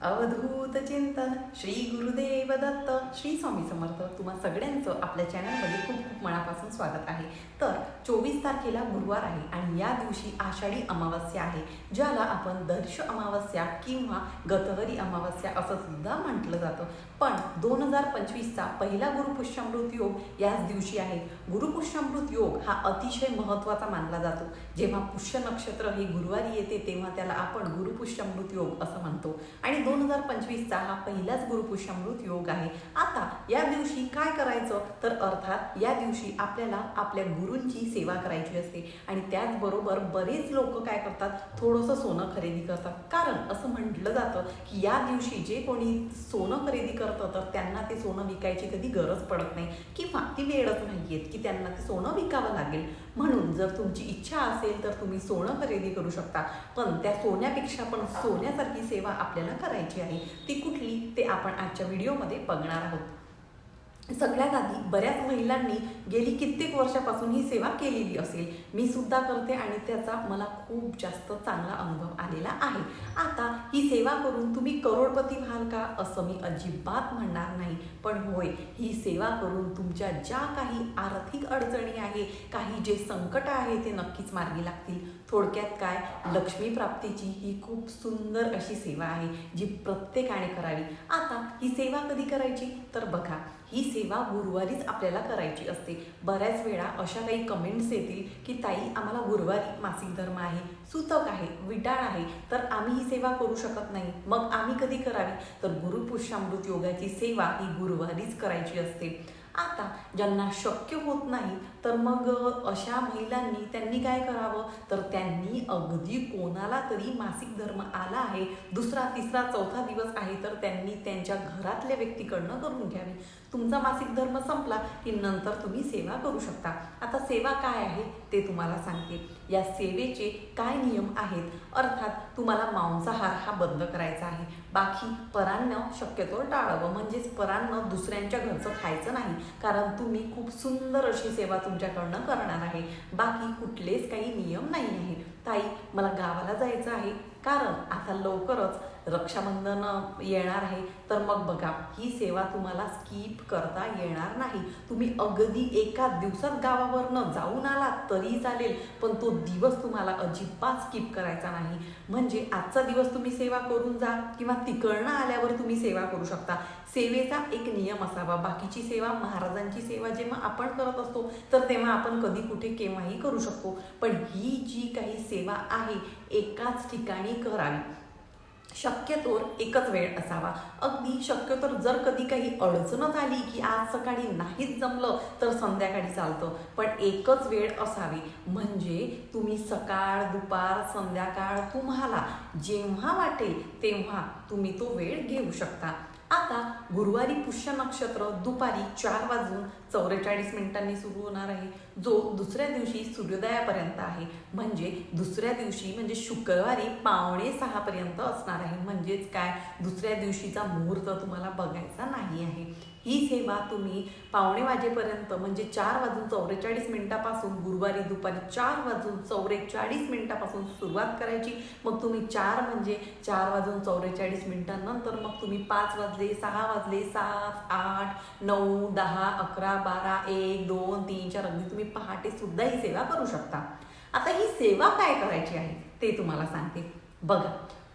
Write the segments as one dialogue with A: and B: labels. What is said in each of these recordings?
A: अवधूत चिंतन. श्री गुरुदेव दत्त श्री स्वामी समर्थ तुम्हा सगळ्यांचं आपल्या चॅनलमध्ये खूप खूप मनापासून स्वागत आहे. तर चोवीस तारखेला गुरुवार आहे आणि या दिवशी आषाढी अमावस्या आहे ज्याला आपण दर्श अमावस्या किंवा गतहरी अमावस्या असं सुद्धा म्हटलं जातं. पण दोन हजार पंचवीसचा पहिला गुरुपुष्यामृत योग याच दिवशी आहे. गुरुपुष्यामृत योग हा अतिशय महत्त्वाचा मानला जातो. जेव्हा पुष्य नक्षत्र हे गुरुवारी येते तेव्हा त्याला आपण गुरुपुष्यामृत योग असं म्हणतो. आणि दोन हजार पंचवीसचा हा पहिलाच गुरुपुष्यामृत योग आहे. आता या दिवशी काय करायचं? तर अर्थात या दिवशी आपल्याला आपल्या गुरूंची सेवा करायची असते. आणि त्याचबरोबर बरेच लोक काय करतात? थोडंसं सोनं खरेदी करतात. कारण असं म्हटलं जातं की या दिवशी जे कोणी सोनं खरेदी करतं तर त्यांना ते सोनं विकायची कधी गरज पडत नाही. किंवा ती वेळच नाही आहेत की त्यांना ते सोनं विकावं लागेल. म्हणून जर तुमची इच्छा असेल तर तुम्ही सोनं खरेदी करू शकता. पण त्या सोन्यापेक्षा पण सोन्यासारखी सेवा आपल्याला करायची आहे. ती कुठली? ते आपण आजच्या व्हिडिओमध्ये बघणार आहोत. सगळ्यात आधी बऱ्याच महिलांनी गेली कित्येक वर्षापासून ही सेवा केलेली असेल. मी सुद्धा करते आणि त्याचा मला खूप जास्त चांगला अनुभव आलेला आहे. आता ही सेवा करून तुम्ही करोडपती व्हाल का? असं मी अजिबात म्हणणार नाही. पण होय ही सेवा करून तुमच्या ज्या काही आर्थिक अडचणी आहे काही जे संकट आहे ते नक्कीच मार्गी लागतील. थोडक्यात काय? लक्ष्मी प्राप्तीची ही खूप सुंदर अशी सेवा आहे जी प्रत्येकाने करावी. आता ही सेवा कधी करायची? तर बघा ही सेवा गुरुवारीच आपल्याला करायची असते. बऱ्याच वेळा अशा काही कमेंट्स येतील की ताई आम्हाला गुरुवारी मासिक धर्म आहे सुतक आहे विटाळ आहे तर आम्ही ही सेवा करू शकत नाही. मग आम्ही कधी करावी? तर गुरुपुष्यामृत योगाची सेवा ही गुरुवारीच करायची असते. आता ज्यांना शक्य होत नाही तर मग अशा महिलांनी त्यांनी काय करावं? तर त्यांनी अगदी कोणाला तरी मासिक धर्म आला आहे दुसरा तिसरा चौथा दिवस आहे तर त्यांनी त्यांच्या घरातल्या व्यक्तीकडनं करून घ्यावी. तुमचा मासिक धर्म संपला की नंतर तुम्ही सेवा करू शकता. आता सेवा काय आहे ते तुम्हाला सांगते. या सेवेचे काय नियम आहेत? अर्थात तुम्हाला मांसाहार हा बंद करायचा आहे. बाकी परान्न शक्यतो टाळावं. म्हणजेच परान्न दुसऱ्यांच्या घरचं खायचं नाही. कारण तुम्ही खूप सुंदर अशी सेवा तुमच्याकडनं करणार आहे. बाकी कुठलेच काही नियम नाही आहे. ताई मला गावाला जायचं आहे. कारण आता लवकरच रक्षाबंधन येणार आहे तर मग बघा ही सेवा तुम्हाला स्किप करता येणार नाही. तुम्ही अगदी एका दिवसात गावावरनं जाऊन आला तरी चालेल पण तो दिवस तुम्हाला अजिबात स्किप करायचा नाही. म्हणजे आजचा दिवस तुम्ही सेवा करून जा किंवा तिकडनं आल्यावर तुम्ही सेवा करू शकता. सेवेचा एक नियम असावा. बाकीची सेवा महाराजांची सेवा जेव्हा आपण करत असतो तर तेव्हा आपण कधी कुठे केव्हाही करू शकतो. पण ही जी काही सेवा आहे एकाच ठिकाणी करावी. शक्यतोर एकच वेळ असावा. अगदी शक्यतोर जर कधी काही अडचणच आली की आज सकाळी नाहीच जमलं तर संध्याकाळी चालतं. पण एकच वेळ असावी. म्हणजे तुम्ही सकाळ दुपार संध्याकाळ तुम्हाला जेव्हा वाटेल तेव्हा तुम्ही तो वेळ घेऊ शकता. आता गुरुवारी पुष्य नक्षत्र दुपारी चार वाजून चौवेचाळीस मिनिटांनी सुरू होणार आहे. जो दुसऱ्या दिवशी सूर्योदयापर्यंत आहे. म्हणजे दुसऱ्या दिवशी म्हणजे शुक्रवारी पावणे सहापर्यंत असणार आहे. म्हणजेच काय? दुसऱ्या दिवशीचा मुहूर्त तुम्हाला बघायचा नाही आहे. ही सेवा तुम्ही पावणे वाजेपर्यंत म्हणजे चार वाजून चौवेचाळीस मिनिटापासून गुरुवारी दुपारी चार वाजून चौवेचाळीस मिनिटापासून सुरुवात करायची. मग तुम्ही चार म्हणजे चार वाजून चौवेचाळीस मिनिटांनंतर मग तुम्ही पाच वाजले सहा वाजले सात आठ नऊ दहा अकरा बारा एक दोन तीन चार अगदी तुम्ही पहाटे सुद्धा ही सेवा करू शकता. आता ही सेवा काय करायची आहे ते तुम्हाला सांगते. बघा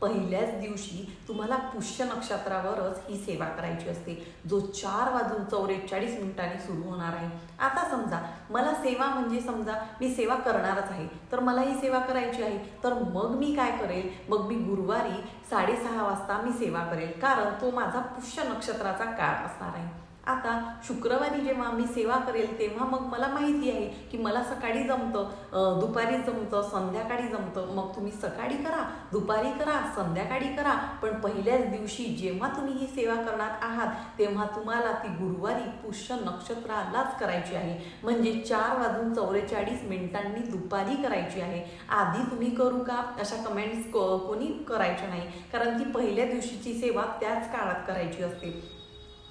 A: पहिल्याच दिवशी तुम्हाला पुष्य नक्षत्रावरच ही सेवा करायची असते. जो चार वाजून चौवेचाळीस मिनिटांनी सुरू होणार आहे. आता समजा मला सेवा म्हणजे समजा मी सेवा करणारच आहे. तर मला ही सेवा करायची आहे. तर मग मी काय करेल? मग मी गुरुवारी साडेसहा वाजता मी सेवा करेल. कारण तो माझा पुष्य नक्षत्राचा काळ असणार आहे. आता शुक्रवारी जेव्हा मी सेवा करेल तेव्हा मग मला माहिती आहे की मला सकाळी जमतं दुपारी जमतं संध्याकाळी जमतं. मग तुम्ही सकाळी करा दुपारी करा संध्याकाळी करा. पण पहिल्याच दिवशी जेव्हा तुम्ही ही सेवा करणार आहात तेव्हा तुम्हाला ती गुरुवारी पुष्य नक्षत्रालाच करायची आहे. म्हणजे चार वाजून चौवेचाळीस मिनिटांनी दुपारी करायची आहे. आधी तुम्ही करू का? अशा कमेंट्स कोणी करायच्या नाही. कारण ती पहिल्या दिवशीची सेवा त्याच काळात करायची असते.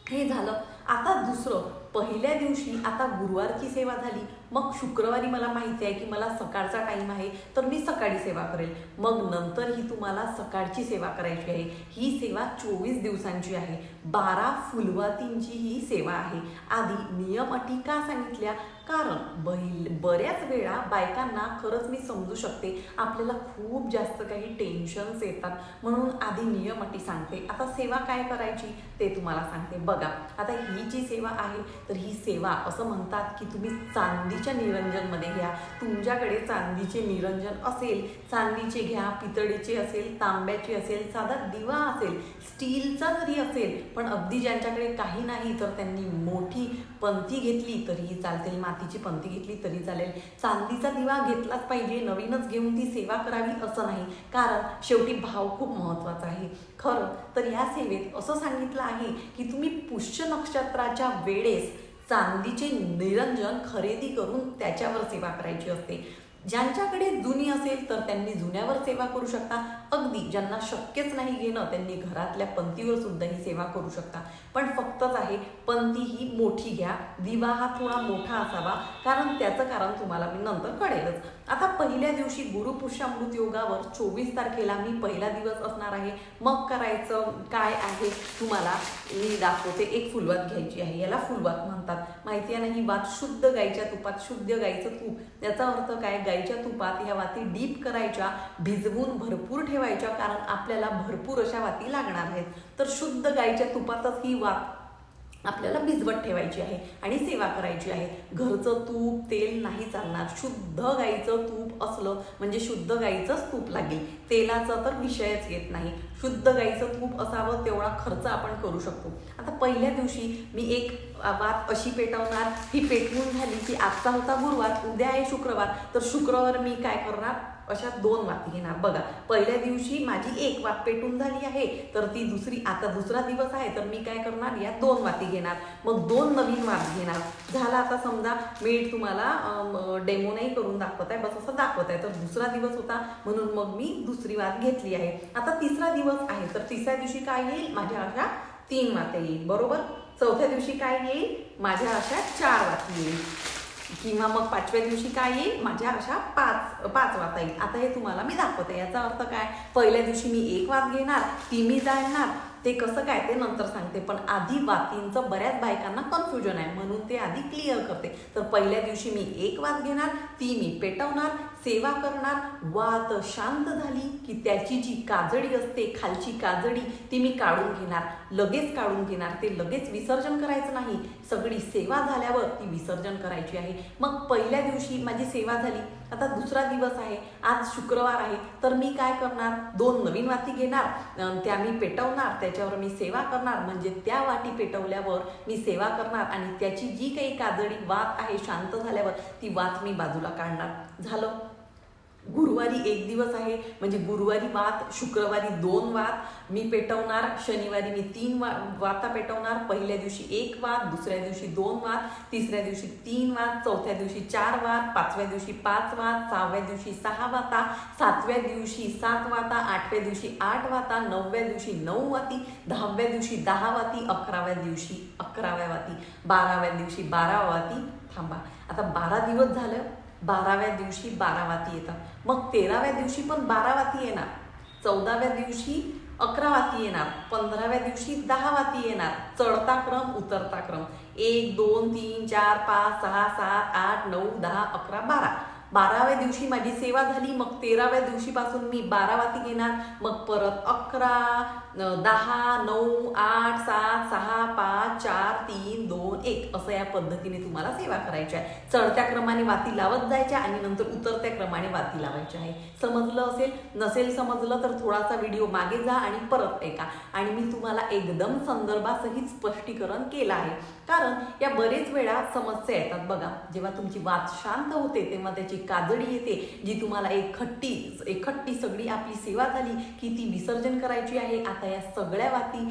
A: हे झालं. आता दुसरं पहिल्या दिवशी आता गुरुवारची सेवा झाली. मग शुक्रवारी मला माहिती आहे की मला सकाळचा टाईम आहे तर मी सकाळी सेवा करेल. मग नंतर ही तुम्हाला सकाळची सेवा करायची आहे. ही सेवा चोवीस दिवसांची आहे. बारा फुलवातींची ही सेवा आहे. आधी नियम अटी का सांगितल्या? कारण बैल बऱ्याच वेळा बायकांना खरंच मी समजू शकते. आपल्याला खूप जास्त काही टेन्शन्स येतात. म्हणून आधी नियम अटी सांगते. आता सेवा काय करायची? ते तुम्हाला सांगते. बघा आता ही जी सेवा आहे तर ही सेवा असं म्हणतात की तुम्ही चांदीच्या निरंजनमध्ये घ्या. तुमच्याकडे चांदीचे निरंजन असेल चांदीचे घ्या पितळीचे असेल तांब्याचे असेल साधा दिवा असेल स्टीलचा जरी असेल पण अगदी ज्यांच्याकडे काही नाही तर त्यांनी मोठी पंथी घेतली तरीही चालतील. मातीची पंथी घेतली तरी चालेल. चांदीचा दिवा घेतलाच पाहिजे. नवीनच घेऊन ती सेवा करावी असं नाही. कारण शेवटी भाव खूप महत्त्वाचा आहे. खरं तर या सेवेत असं सांगितलं आहे की तुम्ही पुष्य नक्षत्राच्या वेळेस चांदीचे निरंजन खरेदी करून त्याच्यावर सेवा करायची असते. ज्यांच्याकडे जुनी असेल तर त्यांनी जुन्यावर सेवा करू शकता. अगदी ज्यांना शक्यच नाही घेणं त्यांनी घरातल्या पंथीवर सुद्धा ही सेवा करू शकता. पण फक्तच आहे पंथी ही मोठी घ्या. दिवा हा थोडा मोठा असावा कारण त्याचं कारण तुम्हाला मी नंतर कळेलच. आता पहिल्या दिवशी गुरुपुष्यामृत योगावर चोवीस तारखेला मी पहिला दिवस असणार आहे. मग करायचं काय आहे तुम्हाला मी दाखवते. एक फुलवात घ्यायची आहे. याला फुलवात म्हणतात. माहिती आहे ना ही वात शुद्ध गाईच्या तुपात शुद्ध गाईचं तूप. याचा अर्थ काय? गाईच्या तुपात ह्या वाती डीप करायच्या भिजवून भरपूर ठेवायच्या. कारण आपल्याला भरपूर अशा वाती लागणार आहेत. तर शुद्ध गाईच्या तुपातच ही वात आपल्याला भिजवत ठेवायची आहे आणि सेवा करायची आहे. घरचं तूप तेल नाही चालणार. शुद्ध गाईचं तूप असलं म्हणजे शुद्ध गाईचंच तूप लागेल. तेलाचा तर विषयच येत नाही. शुद्ध गाईचं तूप असावं तेवढा खर्च आपण करू शकतो. आता पहिल्या दिवशी मी एक वात अशी पेटवणार. ही पेटवून झाली की आजचा होता गुरुवार. उद्या आहे शुक्रवार. तर शुक्रवार मी काय करणार? अशा दोन वाती घेणार. बघा पहिल्या दिवशी माझी एक वात पेटून झाली आहे तर ती दुसरी आता दुसरा दिवस आहे तर मी काय करणार? या दोन वाती घेणार. मग दोन नवीन वात घेणार. झाला आता समजा मी तुम्हाला डेमो नाही करून दाखवत आहे बस असं दाखवत आहे तर दुसरा दिवस होता म्हणून मग मी दुसरी वात घेतली आहे. आता तिसरा दिवस आहे तर तिसऱ्या दिवशी काय येईल? माझ्या अशा तीन वात्या येईल. बरोबर? चौथ्या दिवशी काय येईल? माझ्या अशा चार वाती येईल. किंवा मग पाचव्या दिवशी काय येईल माझ्या अशा पाच पाच वाता येईल. आता हे तुम्हाला मी दाखवते. याचा अर्थ काय? पहिल्या दिवशी मी एक वाज घेणार ती मी जाणणार ते कसं काय ते नंतर सांगते पण आधी वातींचं बऱ्याच बायकांना कन्फ्युजन आहे म्हणून ते आधी क्लिअर करते. तर पहिल्या दिवशी मी एक वात घेणार ती मी पेटवणार सेवा करणार वात शांत झाली की त्याची जी काजडी असते खालची काजडी ती मी काढून घेणार. लगेच काढून घेणार ते लगेच विसर्जन करायचं नाही. सगळी सेवा झाल्यावर ती विसर्जन करायची आहे. मग पहिल्या दिवशी माझी सेवा झाली. आता दुसरा दिवस आहे आज शुक्रवार आहे तर मी काय करणार? दोन नवीन वाती घेणार त्या मी पेटवणार त्याच्यावर मी सेवा करणार म्हणजे त्या वाटी पेटवल्यावर मी सेवा करणार आणि त्याची जी काही काजळी वात आहे शांत झाल्यावर ती वात मी बाजूला काढणार. झालं? गुरुवारी एक दिवस आहे म्हणजे गुरुवारी वात शुक्रवारी दोन वात मी पेटवणार शनिवारी मी तीन वा वाता पेटवणार पहिल्या दिवशी एक वात दुसऱ्या दिवशी दोन वात तिसऱ्या दिवशी तीन वात चौथ्या दिवशी चार वात पाचव्या दिवशी पाच वात सहाव्या दिवशी सहा वाता सातव्या दिवशी सात वाता आठव्या दिवशी आठ वाता नवव्या दिवशी नऊ वाती दहाव्या दिवशी दहा वाती अकराव्या दिवशी अकराव्या वाती बाराव्या दिवशी बारा वाती थांबा. आता बारा दिवस झालं बाराव्या दिवशी बारा वाती येतात. मग तेराव्या दिवशी पण बारा वाती येणार. चौदाव्या दिवशी अकरा वाती येणार. पंधराव्या दिवशी दहा वाती येणार. चढता क्रम उतरता क्रम. एक दोन तीन चार पाच सहा सात आठ नऊ दहा अकरा बारा. बाराव्या दिवशी माझी सेवा झाली मग तेराव्या दिवशीपासून मी बारा वाती घेणार मग परत अकरा दहा नऊ आठ सात सहा पाच चार तीन दोन एक असं या पद्धतीने तुम्हाला सेवा करायची आहे. चढत्या क्रमाने वाती लावत जायच्या आणि नंतर उतरत्या क्रमाने वाती लावायची आहे. समजलं असेल? नसेल समजलं तर थोडासा व्हिडिओ मागे जा आणि परत ऐका. आणि मी तुम्हाला एकदम संदर्भासहित स्पष्टीकरण केलं आहे. कारण या बरेच वेळा समस्या येतात. बघा जेव्हा तुमची वात शांत होते तेव्हा त्याची काजळी येते जी तुम्हाला एक खट्टी एक खट्टी सगळी आपली सेवा झाली की ती विसर्जन करायची आहे. आता या सगळ्या वाती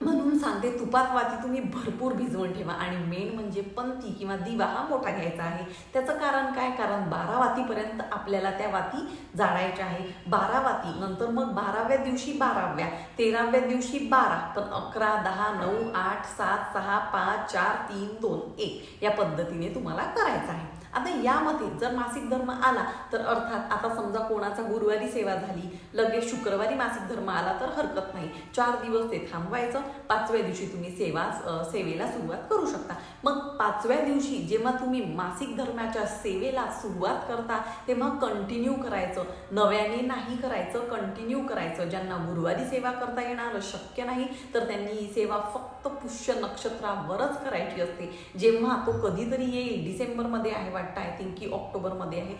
A: म्हणून सांगते तुपात वाती तुम्ही भरपूर भिजवून ठेवा. आणि मेन म्हणजे पंती किंवा दिवा हा मोठा घ्यायचा आहे. त्याचं कारण काय? कारण बारा वातीपर्यंत आपल्याला त्या वाती जाळायच्या आहे. बारा वाती नंतर मग बाराव्या दिवशी बाराव्या तेराव्या दिवशी बारा पण अकरा दहा नऊ आठ सात सहा पाच चार तीन दोन एक या पद्धतीने तुम्हाला करायचं आहे. आता यामध्ये जर मासिक धर्म आला तर अर्थात आता समजा कोणाचा गुरुवारी सेवा झाली लगेच शुक्रवारी मासिक धर्म आला तर हरकत नाही. चार दिवस ते थांबवायचं. पाचव्या दिवशी तुम्ही सेवा सेवेला सुरुवात करू शकता. मग पाचव्या दिवशी जेव्हा तुम्ही मासिक धर्माच्या सेवेला सुरुवात करता तेव्हा कंटिन्यू करायचं. नव्याने नाही करायचं कंटिन्यू करायचं. ज्यांना गुरुवारी सेवा करता येणार शक्य नाही तर त्यांनी ही सेवा फक्त पुष्य नक्षत्रावरच करायची असते. जेव्हा तो कधीतरी येईल डिसेंबरमध्ये आहे वाटतं. आय थिंक की ऑक्टोबरमध्ये आहे.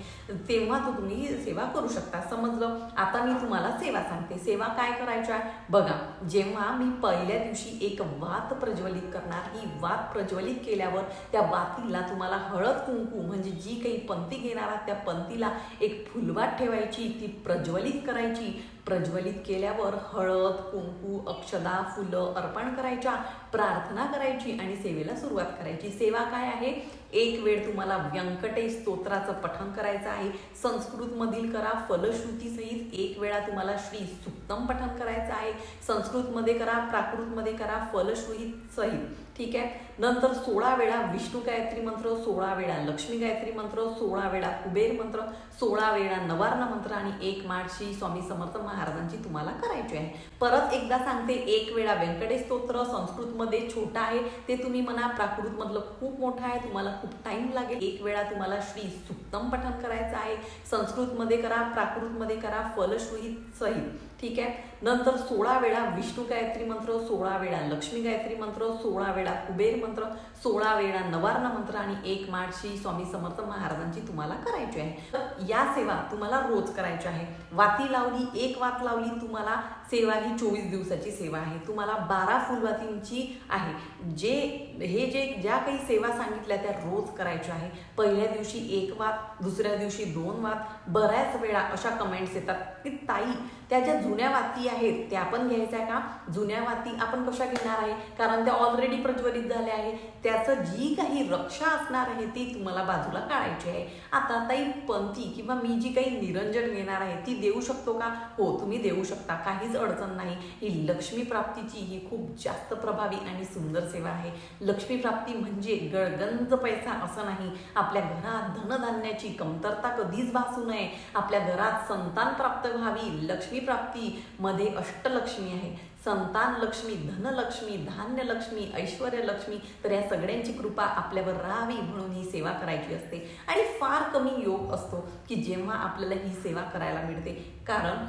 A: तेव्हा तो तुम्ही सेवा करू शकता. समजलं? आता मी तुम्हाला सेवा सांगते. सेवा काय करायच्या बघा जेव्हा मी पहिल्या दिवशी एक वात प्रज्वलित करणार ही वात प्रज्वलित केल्यावर त्या वातीला तुम्हाला हळद कुंकू म्हणजे जी काही पंथी घेणार आहात त्या पंथीला एक फुलवात ठेवायची ती प्रज्वलित करायची. प्रज्वलित केल्यावर हळद कुंकू अक्षदा फुलं अर्पण करायच्या प्रार्थना करायची आणि सेवेला सुरुवात करायची. सेवा काय आहे? एक वेळ तुम्हाला व्यंकटेश स्तोत्राचं पठण करायचं आहे. संस्कृतमधील करा फलश्रुतीसहित एक वेळा तुम्हाला श्री सुक्तम पठण करायचं आहे. संस्कृतमध्ये करा प्राकृतमध्ये करा फलश्रुतीसहित सहित. ठीक आहे. नंतर सोळा वेळा विष्णू गायत्री मंत्र सोळा वेळा लक्ष्मी गायत्री मंत्र सोळा वेळा कुबेर मंत्र सोळा वेळा नवार्ण मंत्र आणि एक माळशी स्वामी समर्थ महाराजांची तुम्हाला करायची आहे. परत एकदा सांगते एक वेळा व्यंकटेश स्तोत्र संस्कृतमध्ये छोटा आहे. ते तुम्ही म्हणा प्राकृतमधलं खूप मोठं आहे. तुम्हाला खूप टाइम लागेल. एक वेळा तुम्हाला श्री सुक्तम पठण करायचं आहे. संस्कृतमध्ये करा प्राकृतमध्ये करा फलश्रुहित सहित. ठीक आहे. नंतर सोळा वेळा विष्णू गायत्री मंत्र सोळा वेळा लक्ष्मी गायत्री मंत्र सोळा वेळा कुबेर मंत्र सोळा वेळा नवारण मंत्र आणि एक मार्चची स्वामी समर्थ महाराजांची तुम्हाला करायची आहे. तर या सेवा तुम्हाला रोज करायची आहे. वाती लावली एक वात लावली तुम्हाला सेवा ही चोवीस दिवसाची सेवा आहे. तुम्हाला बारा फुलवातींची आहे. जे हे जे ज्या काही सेवा सांगितल्या त्या रोज करायच्या आहे. पहिल्या दिवशी एक वात दुसऱ्या दिवशी दोन वात बऱ्याच वेळा अशा कमेंट्स येतात की ताई त्या ज्या जुन्या वाती आहेत त्या पण घ्यायच्या का? जुन्या वाती आपण कशा घेणार आहे? कारण त्या ऑलरेडी प्रज्वलित झाल्या आहे त्याचं जी काही रक्षा असणार आहे ती तुम्हाला बाजूला काढायची आहे. आता ताई पंथी किंवा मी जी काही निरंजन घेणार आहे ती देऊ शकतो का? हो तुम्ही देऊ शकता. काहीच अडचण नाही. ही लक्ष्मी प्राप्तीची ही खूप जास्त प्रभावी आणि सुंदर सेवा आहे. लक्ष्मी प्राप्ती म्हणजे गळगंज पैसा असं नाही. आपल्या घरात धनधान्याची कमतरता कधीच भासू नये. आपल्या घरात संतान प्राप्त व्हावी लक्ष्मी प्राप्ती मध्ये अष्टलक्ष्मी आहे. संतान लक्ष्मी धनलक्ष्मी धान्य लक्ष्मी ऐश्वर लक्ष्मी तर या सगळ्यांची कृपा आपल्यावर राहावी म्हणून ही सेवा करायची असते. आणि फार कमी योग असतो की जेव्हा आपल्याला ही सेवा करायला मिळते. कारण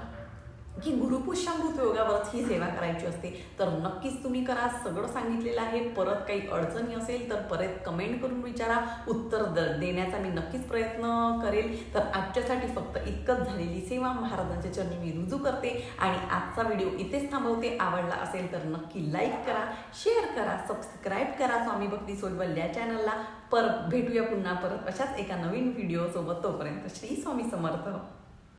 A: की गुरुपुष्यामृत योगावरच ही सेवा करायची असते. तर नक्कीच तुम्ही करा. सगळं सांगितलेलं आहे. परत काही अडचणी असेल तर परत कमेंट करून विचारा. उत्तर द देण्याचा मी नक्कीच प्रयत्न करेल. तर आजच्यासाठी फक्त इतकंच झालेली सेवा. महाराजांच्या चरणी मी रुजू करते आणि आजचा व्हिडिओ इथेच थांबवते. आवडला असेल तर नक्की लाईक करा शेअर करा सबस्क्राईब करा स्वामी भक्ती सोलवल या चॅनलला पर भेटूया पुन्हा परत अशाच एका नवीन व्हिडिओसोबत तोपर्यंत श्री स्वामी समर्थ.